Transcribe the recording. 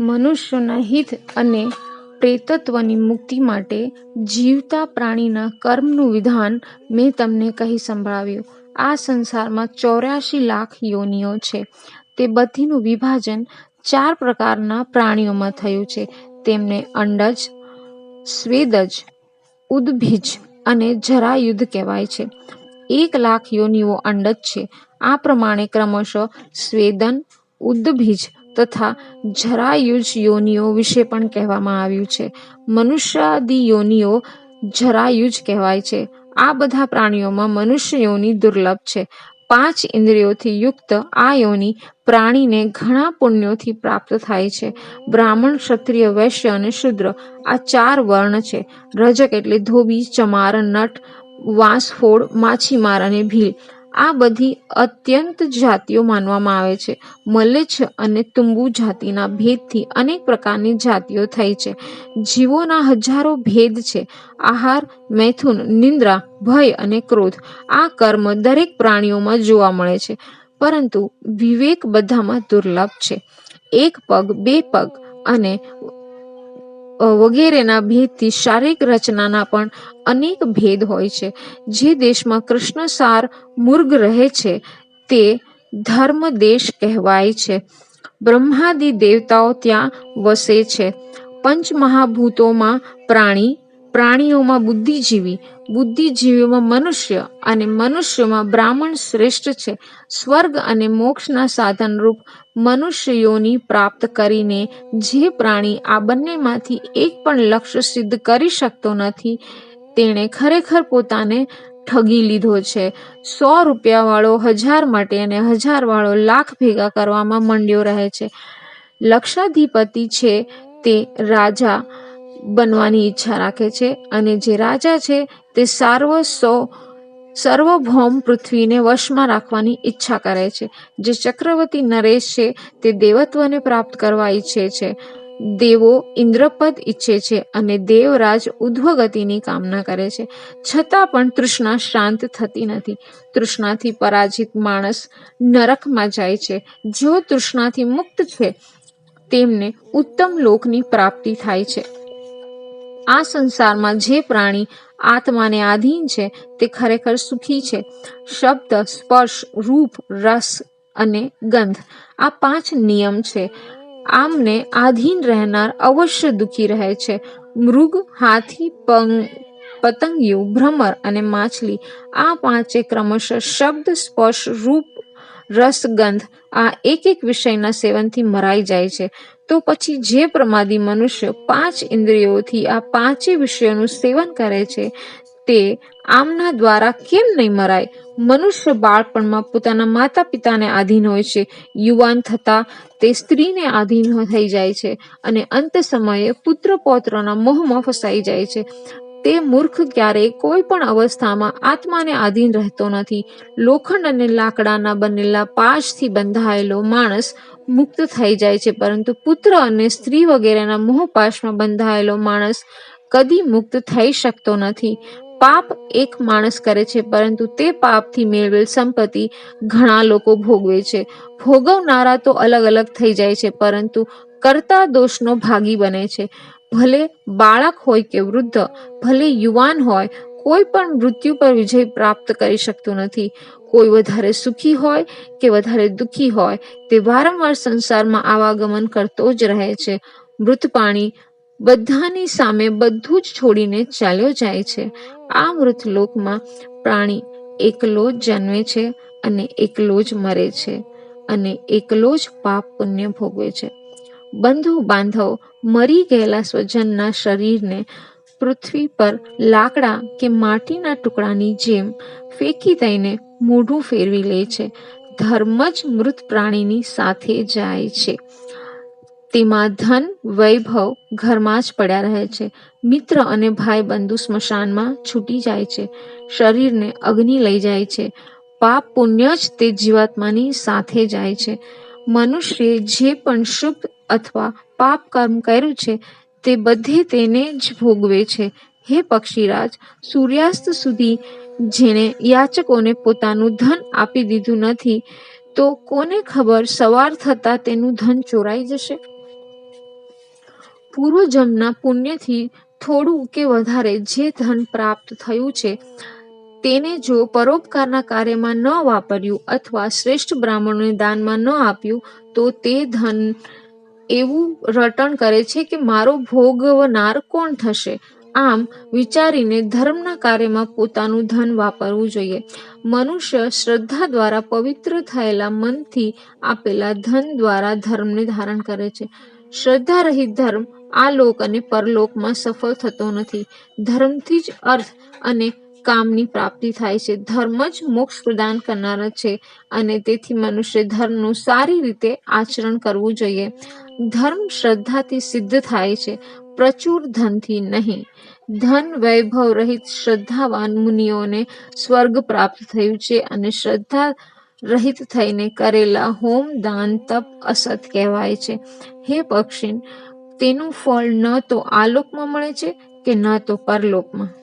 મનુષ્યોના હિત અને પ્રેતત્વની મુક્તિ માટે જીવતા પ્રાણીના કર્મનું વિધાન મેં તમને કહી સંભળાવ્યું. આ સંસારમાં ચોર્યાસી લાખ યોનિઓ છે. તે બધીનું વિભાજન ચાર પ્રકારના પ્રાણીઓમાં થયું છે. તેમને અંડજ, સ્વેદજ, ઉદભીજ અને જરાયુદ્ધ કહેવાય છે. એક લાખ યોનિઓ અંડજ છે. આ પ્રમાણે ક્રમશઃ સ્વેદન, ઉદભિજ તથા જરાયુજ યોનિઓ વિશે પણ કહેવામાં આવ્યું છે. મનુષ્યાદિ યોનિઓ જરાયુજ કહેવાય છે. આ બધા પ્રાણીઓમાં મનુષ્ય યોની દુર્લભ છે. પાંચ ઇન્દ્રિયોથી યુક્ત આ યોની પ્રાણીને ઘણા પુણ્યોથી પ્રાપ્ત થાય છે. બ્રાહ્મણ, ક્ષત્રિય, વૈશ્ય અને શુદ્ર આ ચાર વર્ણ છે. રજક એટલે ધોબી, ચમાર, નટ, વાંસફોડ, માછીમાર અને ભીલ. આ બધી અત્યંત જાતિઓ માનવામાં આવે છે. મલેચ્છ અને તુંબુ જાતિના ભેદથી અનેક પ્રકારની જાતિઓ થઈ છે. જીવોના હજારો ભેદ છે. આહાર, મૈથુન, નિંદ્રા, ભય અને ક્રોધ આ કર્મ દરેક પ્રાણીઓમાં જોવા મળે છે. પરંતુ વિવેક બધામાં દુર્લભ છે. એક પગ, બે પગ અને વગેરેના ભેદથી શારીરિક રચનાના પણ અનેક ભેદ હોય છે. જે દેશમાં કૃષ્ણસાર મુર્ગ રહે છે, તે ધર્મ દેશ કહેવાય છે. બ્રહ્માદિ દેવતાઓ ત્યાં વસે છે. પંચમહાભૂતોમાં પ્રાણી પ્રાણીઓમાં બુદ્ધિજીવી, બુદ્ધિજીવીઓમાં મનુષ્ય અને મનુષ્યોમાં બ્રાહ્મણ શ્રેષ્ઠ છે. સ્વર્ગ અને મોક્ષના સાધનરૂપ મનુષ્યોની પ્રાપ્ત કરીને જે પ્રાણી આ બંનેમાંથી એક પણ લક્ષ્ય સિદ્ધ કરી શકતો નથી, તેણે ખરેખર પોતાને ઠગી લીધો છે. સો રૂપિયાવાળો હજાર માટે અને હજારવાળો લાખ ભેગા કરવામાં મંડ્યો રહે છે. લક્ષાધિપતિ છે તે રાજા બનવાની ઈચ્છા રાખે છે અને જે રાજા છે તે સાર્વ સો, સર્વભૌમ પૃથ્વીને વશમાં રાખવાની ઈચ્છા કરે છે. જે ચક્રવર્તી નરેશ છે તે દેવત્વને પ્રાપ્ત કરવા ઈચ્છે છે. દેવો ઇન્દ્રપદ ઈચ્છે છે અને દેવરાજ ઉધ્વગતિની કામના કરે છે. છતાં પણ તૃષ્ણા શાંત થતી નથી. તૃષ્ણાથી પરાજિત માણસ નરકમાં જાય છે. જો તૃષ્ણાથી મુક્ત છે તેમને ઉત્તમ લોકની પ્રાપ્તિ થાય છે. આ સંસારમાં જે પ્રાણી આત્માને આધીન છે, તે ખરેખર સુખી છે. શબ્દ, સ્પર્શ, રૂપ, રસ અને ગંધ આ પાંચ નિયમ છે. આમને આધીન રહેનાર અવશ્ય દુખી રહે છે. મૃગ, હાથી, પંગ, પતંગિયું, ભ્રમર અને માછલી આ પાંચે ક્રમશઃ શબ્દ, સ્પર્શ, રૂપ, રસ, ગંધ આ એક એક વિષયના સેવનથી મરાઈ જાય છે. તો પછી જે પ્રમાદી મનુષ્ય પાંચ ઇન્દ્રિયોથી આ પાંચે વિષયોનું સેવન કરે છે, તે આમના દ્વારા કેમ નહીં મરાય? મનુષ્ય બાળપણમાં પોતાના માતા પિતાને આધીન હોય છે, યુવાન થતા તે સ્ત્રીને આધીન થઈ જાય છે અને અંત સમયે પુત્ર પૌત્રના મોહમાં ફસાઈ જાય છે. તે મૂર્ખ ક્યારેય કોઈ પણ અવસ્થામાં આત્માને આધીન રહેતો નથી. લોખંડ અને લાકડાના બનેલા પાશથી બંધાયેલો માણસ મુક્ત થઈ જાય છે, પરંતુ પુત્ર અને સ્ત્રી વગેરેના મોહપાશમાં બંધાયેલો માણસ કદી મુક્ત થઈ શકતો નથી. પાપ એક માણસ કરે છે, પરંતુ તે પાપથી મેળવેલ સંપત્તિ ઘણા લોકો ભોગવે છે. ભોગવનારા તો અલગ અલગ થઈ જાય છે, પરંતુ કરતા દોષનો ભાગી બને છે. ભલે બાળક હોય કે વૃદ્ધ, ભલે યુવાન હોય કોઈ પણ મૃત્યુ પર વિજય પ્રાપ્ત કરી શકતું નથી. કોઈ વધારે સુખી હોય કે વધારે દુઃખી હોય તે વારંવાર સંસારમાં આવાગમન કરતો જ રહે છે. મૃત પાણી બધાની સામે બધું જ છોડીને ચાલ્યો જાય છે. આ મૃત લોકમાં પ્રાણી એકલો જ જન્મે છે અને એકલો જ મરે છે અને એકલો જ પાપ પુણ્ય ભોગવે છે. બંધુ બાંધવ મરી ગયેલા સ્વજનના શરીરને પૃથ્વી પર લાકડા કે માટીના ટુકડાની જેમ ફેંકી દઈને મોઢું ફેરવી લે છે. ધર્મ જ મૃત પ્રાણીની સાથે જાય છે. તેમાં ધન, વૈભવ ઘરમાં જ પડ્યા રહે છે. મિત્ર અને ભાઈ બંધુ સ્મશાનમાં છૂટી જાય છે. શરીરને અગ્નિ લઈ જાય છે. પાપ પુણ્ય જ તે જીવાત્માની સાથે જાય છે. મનુષ્યએ જે પણ શુભ અથવા પાપ કર્મ કર્યું છે તે બધે તેને જ ભોગવે છે. હે પક્ષીરાજ, સૂર્યાસ્ત સુધી જેણે યાચકોને પોતાનું ધન આપી દીધું નથી, તો કોને ખબર સવાર થતા તેનું ધન ચોરાઈ જશે? પૂર્વજન્મના પુણ્યથી થોડું કે વધારે જે ધન પ્રાપ્ત થયું છે, તેને જો પરોપકારના કાર્યમાં ન વાપર્યું અથવા શ્રેષ્ઠ બ્રાહ્મણોને દાનમાં ન આપ્યું, તો તે ધન એવું રટણ કરે છે કે મારો ભોગવનાર કોણ થશે? આમ વિચારીને ધર્મના કાર્યમાં પોતાનું ધન વાપરવું જોઈએ. મનુષ્ય શ્રદ્ધા દ્વારા પવિત્ર થયેલા મનથી આપેલા ધન દ્વારા ધર્મને ધારણ કરે છે. શ્રદ્ધા રહિત ધર્મ આ લોક અને પરલોકમાં સફળ થતો નથી. ધર્મથી જ અર્થ અને કામની પ્રાપ્તિ થાય છે. ધર્મ જ મોક્ષ પ્રદાન કરનાર છે અને તેથી મનુષ્ય ધર્મનું સારી રીતે આચરણ કરવું જોઈએ. ધર્મ શ્રદ્ધાથી સિદ્ધ થાય છે, પ્રચુર ધનથી નહીં. ધન વૈભવ રહિત શ્રદ્ધાવાન મુનિઓને સ્વર્ગ પ્રાપ્ત થયું છે અને શ્રદ્ધા રહિત થઈને કરેલા હોમ દાન તપ અસત કહેવાય છે. હે પક્ષી તેનું ફળ ન તો આલોકમાં મળે છે કે ન તો પરલોકમાં?